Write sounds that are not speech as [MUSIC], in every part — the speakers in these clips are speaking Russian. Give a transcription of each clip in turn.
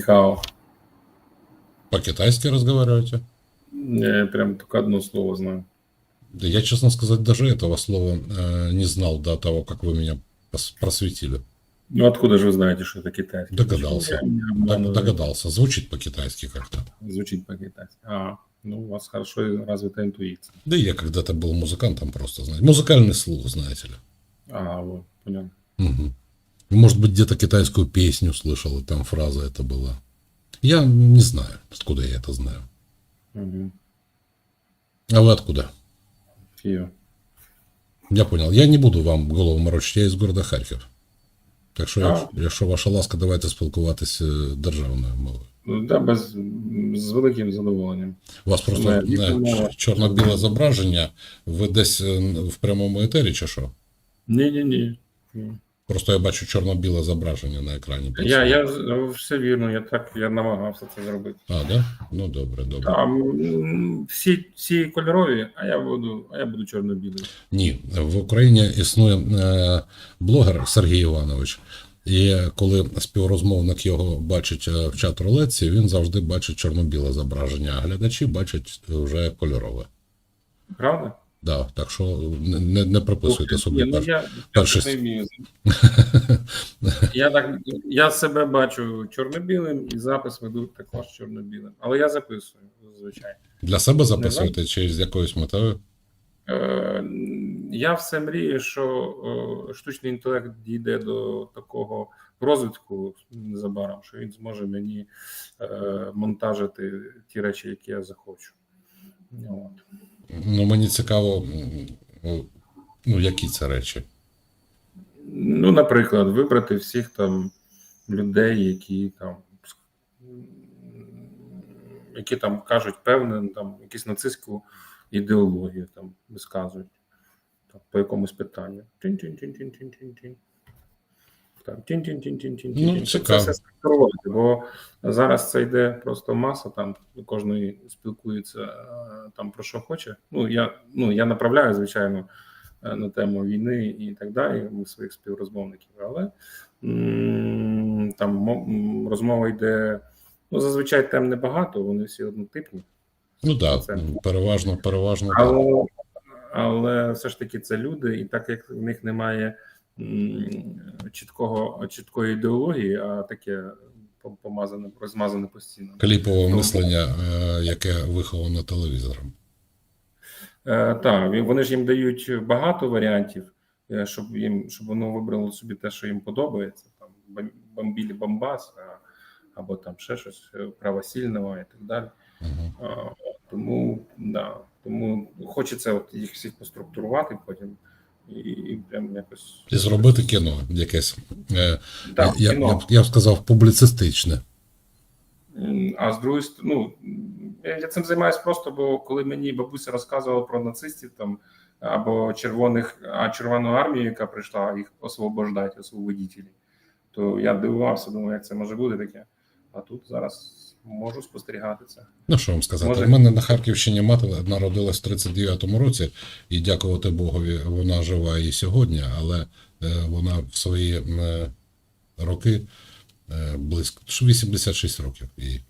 Нихао. По-китайски разговариваете? Я прям только одно слово знаю. Да я, честно сказать, даже этого слова э, не знал до того, как вы меня просветили. Ну откуда же вы знаете, что это китайский? Догадался. Почему? Догадался. Звучит по-китайски как-то. Звучит по-китайски. А, ну у вас хорошо развита интуиция. Да я когда-то был музыкантом просто, знаете. Музыкальный слух, знаете ли. А, вот, понял. Мгм. Может быть, где-то китайскую песню слышал, и там фраза это была. Я не знаю, откуда я это знаю. Угу. А вы откуда? Киев. Я понял. Я не буду вам голову морочити, я із города Харків. Так що, А. якщо, якщо ваша ласка, давайте спілкуватися державною мовою. Ну, да, без, з великим задоволенням. У вас просто Моя е, рідна мова. ч- чорно-біле зображення. Ви десь е, в прямому етері чи що? Ні-ні-ні. Просто я бачу чорно-біле зображення на екрані. Я, я все вірно, я так я намагався це зробити. А, да? Ну добре, добре. Там всі, всі кольорові, а я буду, а я буду чорно-білий. Ні, в Україні існує е, блогер Сергій Іванович. І коли співрозмовник його бачить е, в чат рулетці, він завжди бачить чорно-біле зображення, а глядачі бачать вже кольорове. Правда? Да, так що не, не, приписуйте собі. Ну, пер- я, я так. [LAUGHS] Я так я себе бачу чорно-білим і запис веду також чорно-білим. Але я записую, звичайно. Для себе записуєте чи з якоюсь метою? Е, я все мрію, що е, штучний інтелект дійде до такого розвитку незабаром, що він зможе мені е, монтажити ті речі, які я захочу. От. Ну, мені цікаво, ну, які це речі. Ну, наприклад, вибрати всіх там людей, які там які там кажуть певне, там якусь нацистську ідеологію там висказують там, по якомусь питанню. Тін-тін-тін-тін-тін-тін-тін. Так, тін-тін-тін-тін-тін-тін. Ну, Щоб цікаво. Це все скерувати, бо зараз це йде просто маса, там кожної спілкується е, там про що хоче. Ну, я, ну, я направляю, звичайно, е, на тему війни і так далі у своїх співрозмовників, але там розмова йде. Ну, зазвичай тем небагато, вони всі однотипні. Ну так, Це- переважно, переважно. Але, але все ж таки це люди, і так як в них немає чіткого, чіткої ідеології, а таке помазане, розмазане постійно. Кліпове мислення, е, яке виховано телевізором. Е, так, вони ж їм дають багато варіантів, е, щоб їм щоб воно вибрало собі те, що їм подобається. Там бомбілі бомбас, або там ще щось е, правосільного і так далі. Угу. А, Тому да, тому хочеться от їх всіх поструктурувати потім і, прям якось І зробити кіно якесь. Е, так, я, кіно. я, б- я б сказав, публіцистичне. А з другої сторони, ну я я цим займаюся просто, бо коли мені бабуся розказувала про нацистів там або червоних, а червону армію, яка прийшла їх освобождати, освободітелі, то я дивувався, думаю, як це може бути таке. А тут зараз можу спостерігати це. Ну, що вам сказати? Може- У мене на Харківщині мати народилась в 39-му році, і дякувати Богові, вона жива і сьогодні, але е, вона в свої е, роки е, близько 86 років і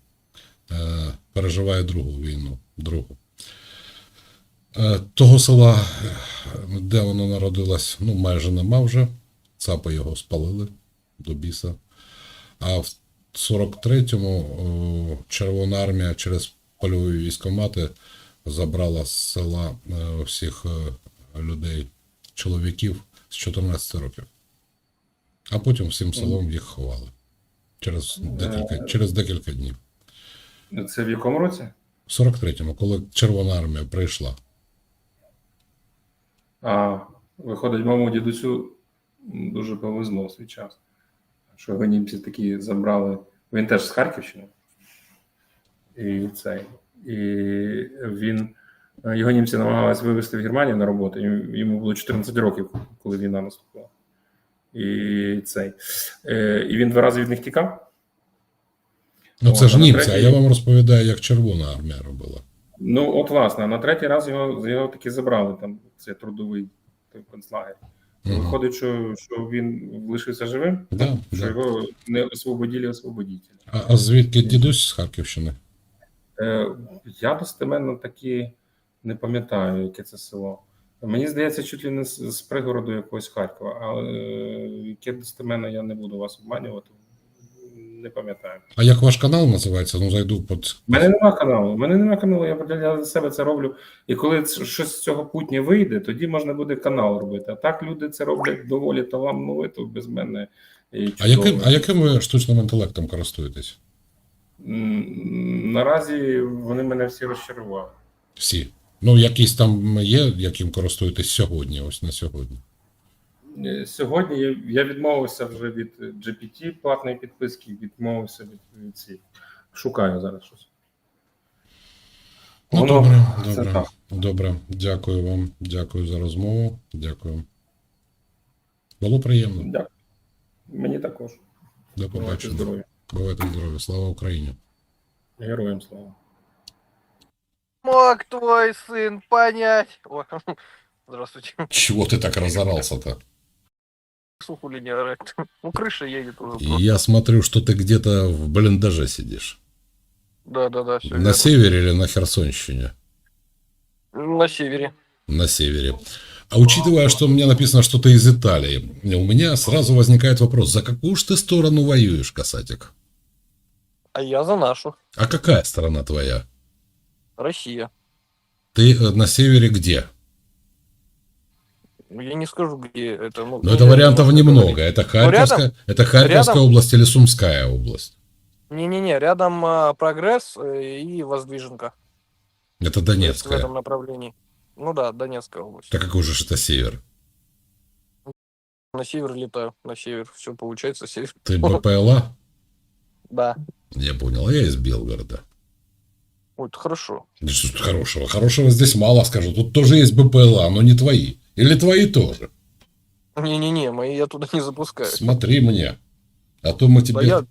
е, переживає другу війну. Другу. Того села, де вона народилась, ну майже нема вже. Цапи його спалили до біса. А в 43-му Червона армія через польові військомати забрала з села е, всіх е, людей, чоловіків з 14 років. А потім всім селом їх ховали. Через декілька, через декілька днів. Це в якому році? В 43-му, коли Червона армія прийшла. А виходить, моєму дідусю дуже повезло в свій час, що його німці такі забрали. Він теж з Харківщини. І цей. І він його німці намагалися вивезти в Германію на роботу. Йому- було 14 років, коли війна наступила. І цей. Е, І він два рази від них тікав. Ну це О, ж німці, а я вам розповідаю, як Червона армія робила. Ну, от, власне, на третій раз його, його таки забрали там, це трудовий той концлагер. Мгм. Виходить, що, що він лишився живим, Да, що да. його не освободили освободителі. А, а звідки дідусь з Харківщини? Е, я достеменно таки не пам'ятаю, яке це село. Мені здається, чуть ли не з, з пригороду якогось Харкова, але е, яке достеменно я не буду вас обманювати. Не пам'ятаю. А як ваш канал називається? Ну, зайду під. У мене нема каналу. У мене нема каналу, я для себе це роблю. І коли щось з цього путнє вийде, тоді можна буде канал робити. А так люди це роблять доволі талановито, без мене. І А яким, а яким ви штучним інтелектом користуєтесь? М, Наразі вони мене всі розчарували. Всі. Ну, якісь там є, яким користуєтесь сьогодні, ось на сьогодні. Е, Сьогодні я- відмовився вже від GPT платної підписки, відмовився від, від цієї. Шукаю зараз щось. Ну, Воно- добре, добре. так. Добре. Дякую вам. Дякую за розмову. Дякую. Було приємно. Дякую. Мені також. До побачення. здорові. Бувайте здорові. Слава Україні. Героям слава. Мог твой сын понять. О, [LAUGHS] здравствуйте. Чего ты так разорался-то? Сухули не орать. [LAUGHS] Ну, крыша едет уже. Просто. Я смотрю, что ты где-то в блиндаже сидишь. Да, да, да, все На севере или на Херсонщине? На севере. На севере. А учитывая, что у меня написано, что ты из Италии, у меня сразу возникает вопрос, за какую ж ты сторону воюешь, касатик? А я за нашу. А какая сторона твоя? Россия. Ты э, на севере где? Ну, Я не скажу, где это. Ну, Ну, это вариантов немного. Это Харьковская, это Харьковская рядом- область или Сумская область? Не-не-не, рядом а, прогресс э, и воздвиженка. Это То есть В Донецкая. этом направлении. Ну да, Донецкая область. Так какой же ж это север? На север летаю, на север. Все получается север. Ты [LAUGHS] БПЛА? Да. Я понял, я из Белгорода. Ой, это хорошо. Да что тут хорошего? Хорошего здесь мало скажу. Тут тоже есть БПЛА, но не твои. Или твои тоже. Не-не-не, мои я туда не запускаю. Смотри мне. А то мы Да тебе, я,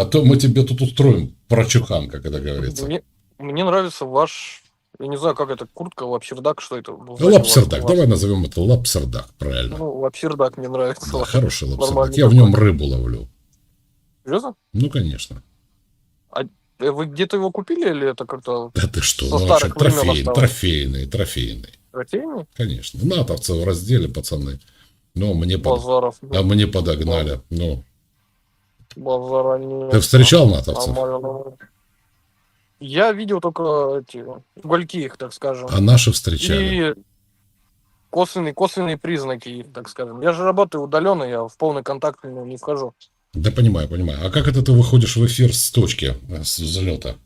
а то мы тебе тут устроим прочухан, как это говорится. мне, мне нравится ваш, я не знаю, как это, куртка, лапсердак, что это? Лапсердак. Ваш- Давай назовем это лапсердак, правильно. Ну, лапсердак мне нравится. Да, хороший лапсердак. Я в нем рыбу ловлю. Серьезно? Ну, конечно. Э, Вы где-то его купили или это как-то Да ты что? Со Ну, вообще, трофейный, трофейный, трофейный. Трофейный? Конечно. Натовцы в разделе, пацаны. Но мне, под... Базаров. а мне подогнали. Ну, Базара нет. ты встречал натовцев? Нормально. Я видел только эти угольки их, так скажем. А наши встречали. И косвенные, косвенные признаки так скажем. Я же работаю удаленно, я в полный контакт ну, не вхожу. Да понимаю, понимаю. А как это ты выходишь в эфир с точки, э, с взлета?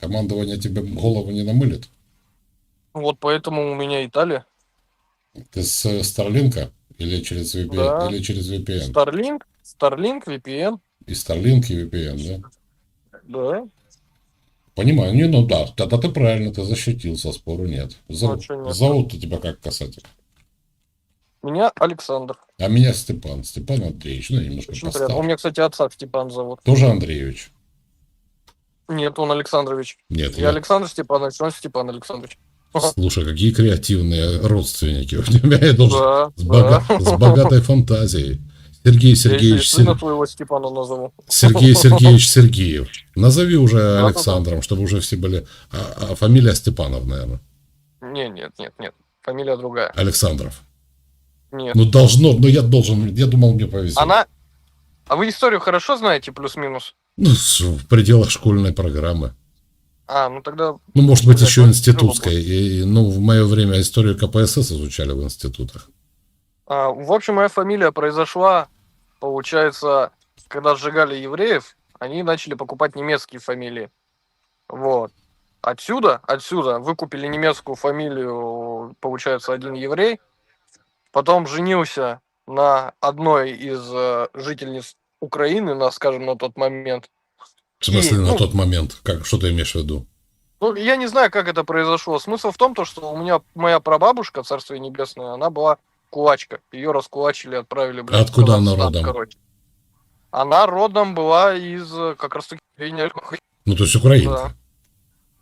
Командование тебе голову не намылит? Вот поэтому у меня Италия. Ты с Старлинка или через VPN? Да. Или через VPN? Starlink, Starlink, VPN, И Starlink, и VPN, да? да. Понимаю. Не, ну да, тогда ты правильно, ты защитился, спору нет. Зов- Ну, нет? Зовут-то тебя как касатель? Меня Александр. А меня Степан. Степан Андреевич. Ну, немножко Очень. У меня, кстати, отца Степан зовут. Тоже Андреевич? Нет, он Александрович. Нет, Я Александр Степанович, он Степан Александрович. Слушай, какие креативные родственники [LAUGHS] у тебя. Я должен... Да, С, бога- да. с богатой фантазией. Сергей Сергеевич, Сер-. Сергей [LAUGHS] Сергеевич Сергеев. Назови уже Да-да-да. Александром, чтобы уже все были... А, а фамилия Степанов, наверное. Не, нет, нет, нет. Фамилия другая. Александров. Нет. Ну, должно, но я должен, я думал, мне повезет. Она... А вы историю хорошо знаете, плюс-минус? Ну, в пределах школьной программы. А, ну тогда... Ну, может быть, еще это институтской. И, ну, в мое время историю КПСС изучали в институтах. а, в общем, моя фамилия произошла, получается, когда сжигали евреев, они начали покупать немецкие фамилии. Вот. Отсюда, отсюда выкупили немецкую фамилию, получается, один еврей. Потом женился на одной из э, жительниц Украины, на, скажем, на тот момент. В смысле, И, на ну- тот момент. Как, что ты имеешь в виду? Ну, я не знаю, как это произошло. Смысл в том, то, что у меня моя прабабушка, царствие небесное, она была кулачка. Ее раскулачили, отправили, блядь, откуда она родом? короче. Она родом была из э, как раз таки Ну, то есть Украинка. Да.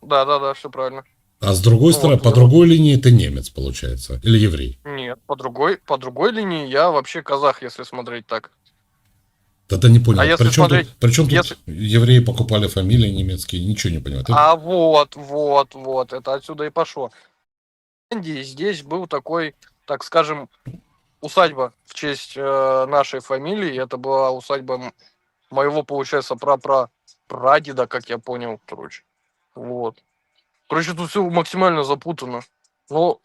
Да, да, да, все правильно. А с другой Вот, стороны, по вот. другой линии ты немец, получается, или еврей. Нет, по другой, по другой линии я вообще казах, если смотреть так. Тогда не понял. А если причем смотреть- тут, причем тут если- евреи покупали фамилии немецкие, ничего не понимаю. А вот, вот, вот, это отсюда и пошло. В Индии здесь был такой, так скажем, усадьба в честь э, нашей фамилии. Это была усадьба моего, получается, прапра прадеда, как я понял, короче. Вот. Короче, тут все максимально запутано. Но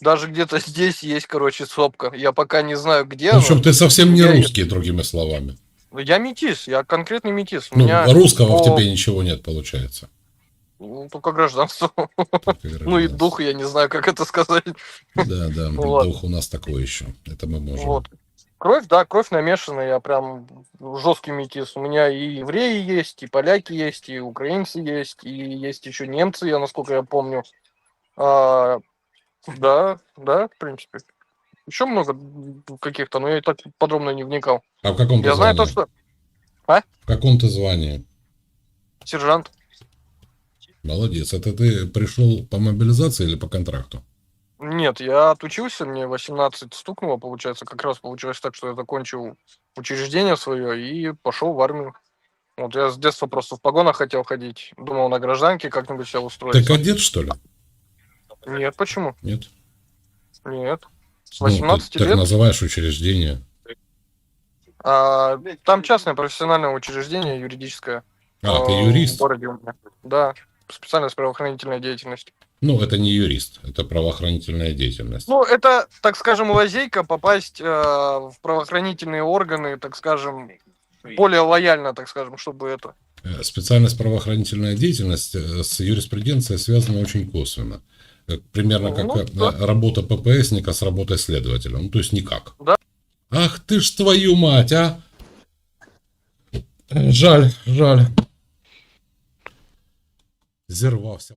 даже где-то [LAUGHS] здесь есть, короче, сопка. Я пока не знаю, где Ну, в общем, она. ты совсем не Я- русский, другими словами. Я метис, я конкретный метис. У Ну, меня русского в по- тебе ничего нет, получается. ну, только гражданство. Как [LAUGHS] Ну и гражданство. дух, я не знаю, как это сказать. Да, да, [LAUGHS] Вот. дух у нас такой еще. Это мы можем. Вот. Кровь, да, кровь намешанная, я прям жесткий метис. У меня и евреи есть, и поляки есть, и украинцы есть, и есть еще немцы, я насколько я помню. А, да, да, в принципе. Еще много каких-то, но я и так подробно не вникал. А в каком ты Я знаю то, что В каком ты звании? сержант. Молодец. Это ты пришел по мобилизации или по контракту? Нет, я отучился, мне 18 стукнуло, получается, как раз получилось так, что я закончил учреждение свое и пошел в армию. Вот я с детства просто в погонах хотел ходить, думал на гражданке как-нибудь себя Ты устроить. кадет, что ли? Нет, почему? Нет. Нет. С Ну, ты 18 так лет. называешь учреждение. А, там частное профессиональное учреждение юридическое. А, ты э, юрист? В городе у меня. Да, специальность правоохранительной деятельности. Ну, это не юрист, это правоохранительная деятельность. Ну, это, так скажем, лазейка попасть э, в правоохранительные органы, так скажем, более лояльно, так скажем, чтобы это. Э, Специальность правоохранительная деятельность э, с юриспруденцией связана очень косвенно. Э, Примерно как Ну, да. работа ППСника с работой следователя. Ну, то есть никак. Да. Ах ты ж твою мать, а! Жаль, жаль. Зервався.